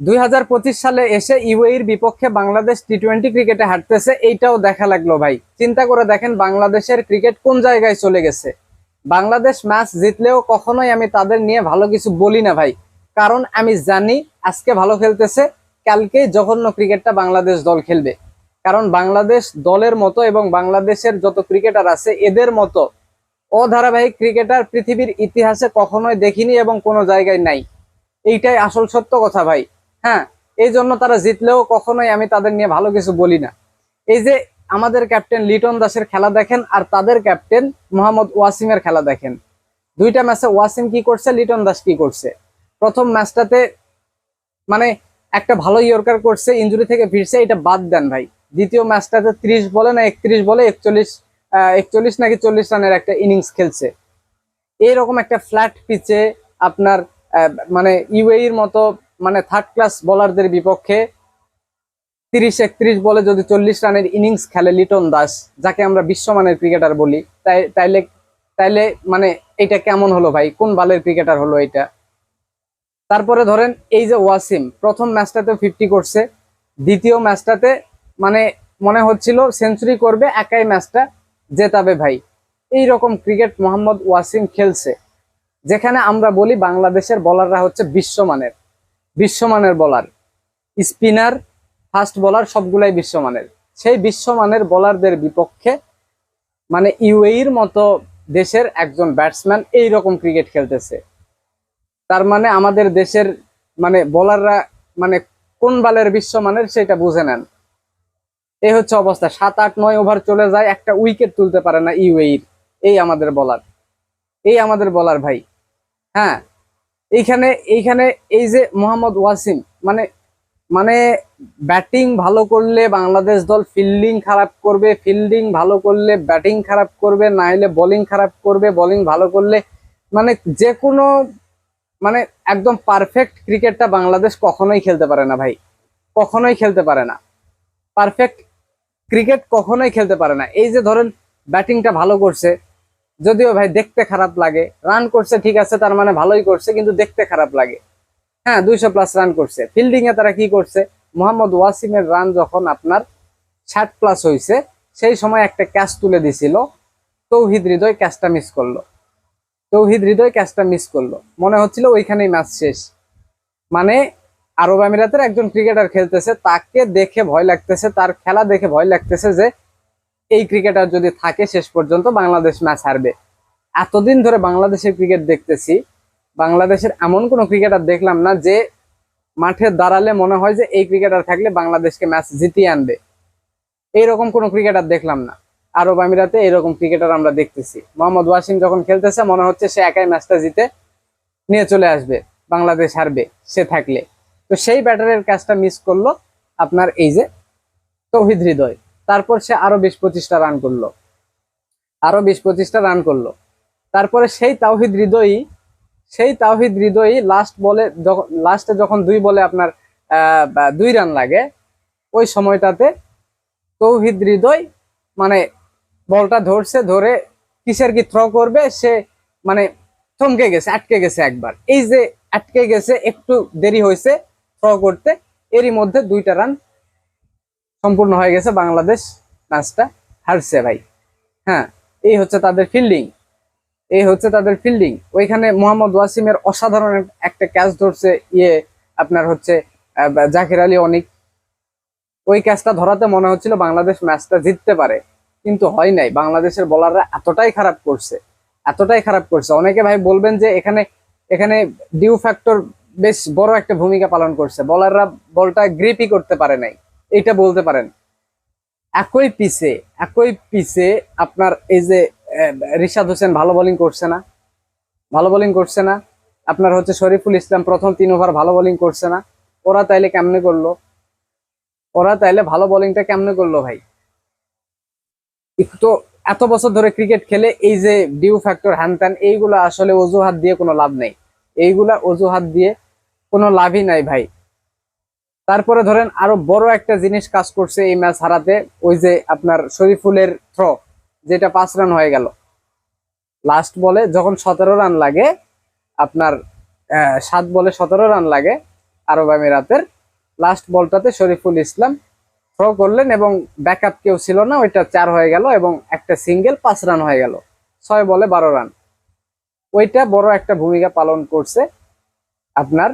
দুই হাজার পঁচিশ সালে এসে ইউএইর বিপক্ষে বাংলাদেশ টি টোয়েন্টি ক্রিকেটে হাঁটতেছে, এইটাও দেখা লাগল ভাই। চিন্তা করে দেখেন বাংলাদেশের ক্রিকেট কোন জায়গায় চলে গেছে। বাংলাদেশ ম্যাচ জিতলেও কখনোই আমি তাদের নিয়ে ভালো কিছু বলি না ভাই। কারণ আমি জানি আজকে ভালো খেলতেছে কালকে জঘন্য ক্রিকেটটা বাংলাদেশ দল খেলবে। কারণ বাংলাদেশ দলের মতো এবং বাংলাদেশের যত ক্রিকেটার আছে, এদের মতো অধারাবাহিক ক্রিকেটার পৃথিবীর ইতিহাসে কখনোই দেখিনি এবং কোনো জায়গায় নাই। এইটাই আসল সত্য কথা ভাই। হ্যাঁ এই জন্য তারা জিতলেও কখনোই আমি তাদের নিয়ে ভালো কিছু বলি না। এই যে আমাদের ক্যাপ্টেন লিটন দাসের খেলা দেখেন আর তাদের ক্যাপ্টেন মোহাম্মদ ওয়াসিমের খেলা দেখেন। দুইটা ম্যাচে ওয়াসিম কি করছে, লিটন দাস কি করছে? প্রথম ম্যাচটাতে মানে একটা ভালো ইয়র্কার করছে, ইঞ্জুরি থেকে ফিরছে, এটা বাদ দেন ভাই। দ্বিতীয় ম্যাচটাতে ত্রিশ বলে না একত্রিশ বলে একচল্লিশ একচল্লিশ নাকি চল্লিশ রানের একটা ইনিংস খেলছে। এইরকম একটা ফ্ল্যাট পিচে আপনার মানে ইউএইর মতো মানে থার্ড ক্লাস বোলারদের বিপক্ষে তিরিশ একত্রিশ বলে যদি চল্লিশ রানের ইনিংস খেলে লিটন দাস, যাকে আমরা বিশ্বমানের ক্রিকেটার বলি, তাই, তাইলে তাইলে মানে এটা কেমন হলো ভাই? কোন বালের ক্রিকেটার হলো এটা তারপরে ধরেন এই যে ওয়াসিম, প্রথম ম্যাচটাতে ফিফটি করছে, দ্বিতীয় ম্যাচটাতে মানে মনে হচ্ছিল সেঞ্চুরি করবে, একাই ম্যাচটা জেতাবে ভাই। এই রকম ক্রিকেট মোহাম্মদ ওয়াসিম খেলছে, যেখানে আমরা বলি বাংলাদেশের বলাররা হচ্ছে বিশ্বমানের। বিশ্বমানের বলার স্পিনার ফাস্ট বলার সবগুলাই বিশ্বমানের। সেই বিশ্বমানের বলারদের বিপক্ষে মানে ইউএইর মতো দেশের একজন ব্যাটসম্যান এই রকম ক্রিকেট খেলতেছে। তার মানে আমাদের দেশের মানে বলাররা মানে কোন বালের বিশ্বমানের সেটা বুঝে নেন। এই হচ্ছে অবস্থা। সাত আট নয় ওভার চলে যায়, একটা উইকেট তুলতে পারে না ইউএইর। এই আমাদের বলার এই আমাদের বলার ভাই। হ্যাঁ এইখানে এইখানে এই যে মোহাম্মদ ওয়াসিম মানে মানে ব্যাটিং ভালো করলে বাংলাদেশ দল ফিল্ডিং খারাপ করবে ফিল্ডিং ভালো করলে ব্যাটিং খারাপ করবে, না হলে বোলিং খারাপ করবে বোলিং ভালো করলে মানে যে কোনো মানে একদম পারফেক্ট ক্রিকেটটা বাংলাদেশ কখনোই খেলতে পারে না ভাই, কখনোই খেলতে পারে না। পারফেক্ট ক্রিকেট কখনোই খেলতে পারে না। এই যে ধরেন ব্যাটিংটা ভালো করছে যদিও ভাই দেখতে খারাপ লাগে। রান করছে, ঠিক আছে, তার মানে ভালোই করছে, কিন্তু দেখতে খারাপ লাগে। হ্যাঁ দুইশো প্লাস রান করছে। ফিল্ডিং এ তারা কি করছে? মোহাম্মদ ওয়াসিমের রান যখন আপনার ষাট প্লাস হয়েছে সেই সময় একটা ক্যাচ তুলে দিছিল। তৌহিদ হৃদয় ক্যাচটা মিস করল। তৌহিদ হৃদয় ক্যাচটা মিস করল। মনে হচ্ছিল ওইখানেই ম্যাচ শেষ। মানে আরব আমিরাতের একজন ক্রিকেটার খেলতেছে, তাকে দেখে ভয় লাগতেছে, তার খেলা দেখে ভয় লাগতেছে যে এই ক্রিকেটার যদি থাকে শেষ পর্যন্ত বাংলাদেশ ম্যাচ হারবে। এতদিন ধরে বাংলাদেশের ক্রিকেট দেখতেছি, বাংলাদেশের এমন কোনো ক্রিকেটার দেখলাম না যে মাঠে দাঁড়ালে মনে হয় যে এই ক্রিকেটার থাকলে বাংলাদেশকে ম্যাচ জিতিয়ে আনবে। এইরকম কোনো ক্রিকেটার দেখলাম না। আরব আমিরাতে এরকম ক্রিকেটার আমরা দেখতেছি। মোহাম্মদ ওয়াসিম যখন খেলতেছে, মনে হচ্ছে সে একাই ম্যাচটা জিতে নিয়ে চলে আসবে, বাংলাদেশ হারবে, সে থাকলে। তো সেই ব্যাটারের ক্যাচটা মিস করল আপনার এই যে তৌহিদ হৃদয়। তারপর সে আরও বিশ পঁচিশটা রান করল। আরও বিশ পঁচিশটা রান করল। তারপরে সেই তাওহিদ হৃদয়ই, সেই তাওহিদ হৃদয়ই লাস্ট বলে লাস্টে যখন দুই বলে আপনার দুই রান লাগে, ওই সময়টাতে তৌহিদ হৃদয় মানে বলটা ধরছে, ধরে কিসের কি থ্র করবে, সে মানে থমকে গেছে, আটকে গেছে একবার। এই যে আটকে গেছে, একটু দেরি হয়েছে থ্র করতে, এরই মধ্যে দুইটা রান সম্পূর্ণ হয়ে গেছে বাংলাদেশ ম্যাচটা হারছে ভাই। হ্যাঁ এই হচ্ছে তাদের ফিল্ডিং এই হচ্ছে তাদের ফিল্ডিং ওইখানে মোহাম্মদ ওয়াসিমের অসাধারণ একটা ক্যাচ ধরছে ইয়ে আপনার হচ্ছে জাকির আলী অনিক। ওই ক্যাচটা ধরাতে মনে হচ্ছিল বাংলাদেশ ম্যাচটা জিততে পারে, কিন্তু হয় নাই। বাংলাদেশের বলাররা এতটাই খারাপ করছে, এতটাই খারাপ করছে। অনেকে ভাই বলবেন যে এখানে এখানে ডিউ ফ্যাক্টর বেশ বড় একটা ভূমিকা পালন করছে। বলাররা বলটা গ্রিপই করতে পারে নাই। এটা বলতে পারেন। একই পিসে একই পিসে আপনার এই যে রিশাদ হোসেন ভালো বোলিং করছে না, ভালো বোলিং করছে না। আপনার হচ্ছে শরীফুল ইসলাম প্রথম তিন ওভার ভালো বোলিং করছে না। ওরা তাইলে কেমনে করল? ওরা তাইলে ভালো বোলিংটা কেমনে করল ভাই? তো এত বছর ধরে ক্রিকেট খেলে এই যে ডিউ ফ্যাক্টর হ্যান ত্যান, এইগুলা আসলে অজুহাত দিয়ে কোনো লাভ নেই। এইগুলা অজুহাত দিয়ে কোনো লাভই নাই ভাই। তারপরে ধরেন আরও বড় একটা জিনিস কাজ করছে এই ম্যাচ হারাতে, ওই যে আপনার শরীফুলের থ্রো যেটা পাঁচ রান হয়ে গেল। লাস্ট বলে যখন সতেরো রান লাগে, আপনার সাত বলে সতেরো রান লাগে আরব আমিরাতের লাস্ট বলটাতে শরীফুল ইসলাম থ্রো করলেন এবং ব্যাকআপ কেউ ছিল না, ওইটা চার হয়ে গেল এবং একটা সিঙ্গেল পাঁচ রান হয়ে গেল। ছয় বলে বারো রান ওইটা বড় একটা ভূমিকা পালন করছে আপনার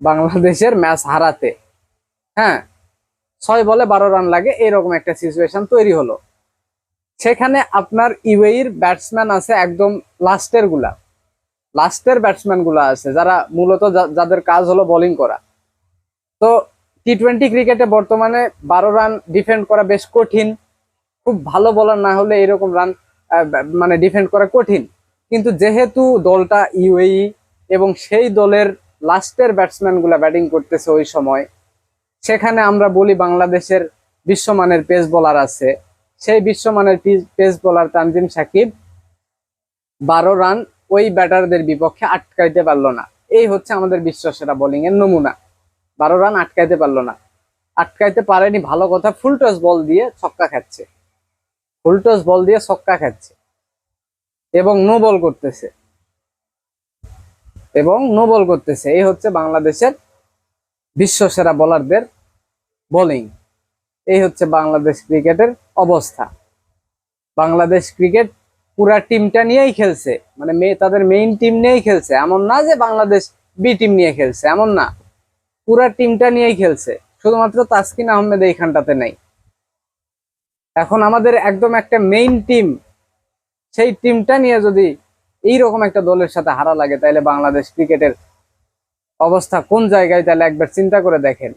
বাংলাদেশের ম্যাচ হারাতে। হ্যাঁ ছয় বলে বারো রান লাগে, এরকম একটা সিচুয়েশন তৈরি হলো। সেখানে আপনার ইউএইর ব্যাটসম্যান আছে একদম লাস্টেরগুলা। লাস্টের ব্যাটসম্যানগুলা আছে, যারা মূলত যাদের কাজ হলো বোলিং করা। তো টি টোয়েন্টি ক্রিকেটে বর্তমানে বারো রান ডিফেন্ড করা বেশ কঠিন। খুব ভালো বলার না হলে এরকম রান মানে ডিফেন্ড করা কঠিন। কিন্তু যেহেতু দলটা ইউএই এবং সেই দলের লাস্টের ব্যাটসম্যানগুলা ব্যাটিং করতেছে ওই সময় সেখানে আমরা বলি বাংলাদেশের বিশ্বমানের পেস বোলার আছে। সেই বিশ্বমানের পেস বোলার তানজিম সাকিব বারো রান, ওই ব্যাটারদের বিপক্ষে আটকাইতে পারল না। এই হচ্ছে আমাদের বিশ্বসেরা বোলিং এর নমুনা। বারো রান আটকাইতে পারল না। আটকাইতে পারেনি, ভালো কথা ফুল টস বল দিয়ে ছক্কা খাচ্ছে। ফুল টস বল দিয়ে ছক্কা খাচ্ছে। এবং নো বল করতেছে। এবং নো বল করতেছে। এই হচ্ছে বাংলাদেশের বিশ্বসেরা বোলারদের বোলিং এই হচ্ছে বাংলাদেশ ক্রিকেটের অবস্থা। বাংলাদেশ ক্রিকেট পুরা টিমটা নিয়েই খেলছে। মানে তাদের মেইন টিম নিয়েই খেলছে। এমন না যে বাংলাদেশ বি টিম নিয়ে খেলছে, এমন না। পুরা টিমটা নিয়েই খেলছে। শুধুমাত্র তাসকিন আহমেদ এইখানটাতে নেই। এখন আমাদের একদম একটা মেইন টিম সেই টিমটা নিয়ে যদি এইরকম একটা দলের সাথে হারা লাগে, তাহলে বাংলাদেশ ক্রিকেটের অবস্থা কোন জায়গায়, তাহলে একবার চিন্তা করে দেখেন।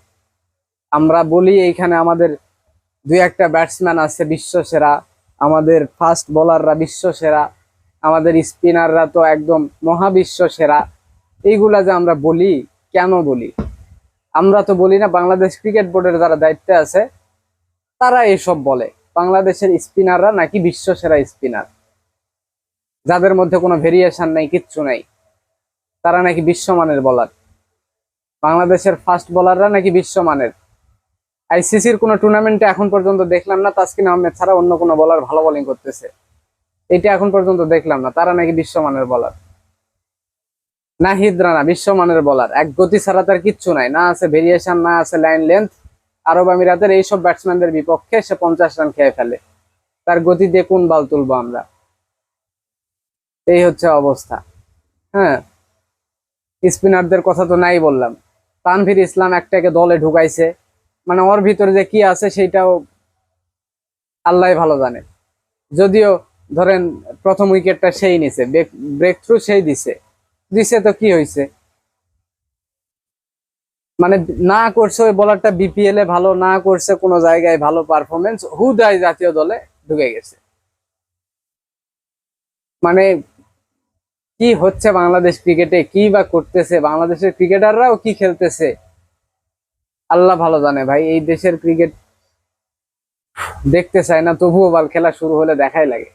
আমরা বলি এইখানে আমাদের দুই একটা ব্যাটসম্যান আছে বিশ্ব সেরা আমাদের ফাস্ট বোলাররা বিশ্ব সেরা আমাদের স্পিনাররা তো একদম মহাবিশ্ব সেরা এইগুলা যে আমরা বলি, কেন বলি? আমরা তো বলি না, বাংলাদেশ ক্রিকেট বোর্ডের যারা দায়িত্বে আছে, তারা এসব বলে। বাংলাদেশের স্পিনাররা নাকি বিশ্ব সেরা স্পিনার যাদের মধ্যে কোনো ভেরিয়েশন নাই, কিচ্ছু নাই। তারা নাকি বিশ্বমানের বলার বাংলাদেশের ফাস্ট বোলাররা নাকি বিশ্বমানের? আইসিসির কোনো টুর্নামেন্টে এখন পর্যন্ত দেখলাম না, তাসকিন আহমেদ ছাড়া অন্য কোনো বলার ভালো বোলিং করতেছে। এটা এখন পর্যন্ত দেখলাম না, তারা নাকি বিশ্বমানের বলার নাহিদ রানা, বিশ্বমানের বলার এক গতি ছাড়া তার কিচ্ছু নাই, না আছে ভেরিয়েশন না আছে লাইন লেন্থ আরব আমিরাতের এইসব ব্যাটসম্যানদের বিপক্ষে সে পঞ্চাশ রান খেয়ে ফেলে। তার গতি দিয়ে কোন বাল তুলবো আমরা? এই হচ্ছে অবস্থা। হ্যাঁ স্পিনারদের কথা তো নাই বললাম। তানভীর ইসলাম একটাকে দলে ঢুকাইছে। মানে ওর ভিতরে যে কি আছে সেইটাও আল্লাহ ভালো জানে। যদিও ধরেন প্রথম উইকেটটা সেই নিছে ব্রেক থ্রু সেই দিছে। দিছে তো কি হয়েছে মানে না করছে ওই বলারটা বিপিএল এ ভালো, না করছে কোনো জায়গায় ভালো পারফরমেন্স হুদাই জাতীয় দলে ঢুকে গেছে। মানে কি হচ্ছে বাংলাদেশ ক্রিকেটে কি বা করতেছে? বাংলাদেশের ক্রিকেটাররাও কি খেলতেছে? আল্লাহ ভালো জানে ভাই, এই দেশের ক্রিকেট দেখতে চায় না, তবুও বল খেলা শুরু হলে দেখাই লাগে।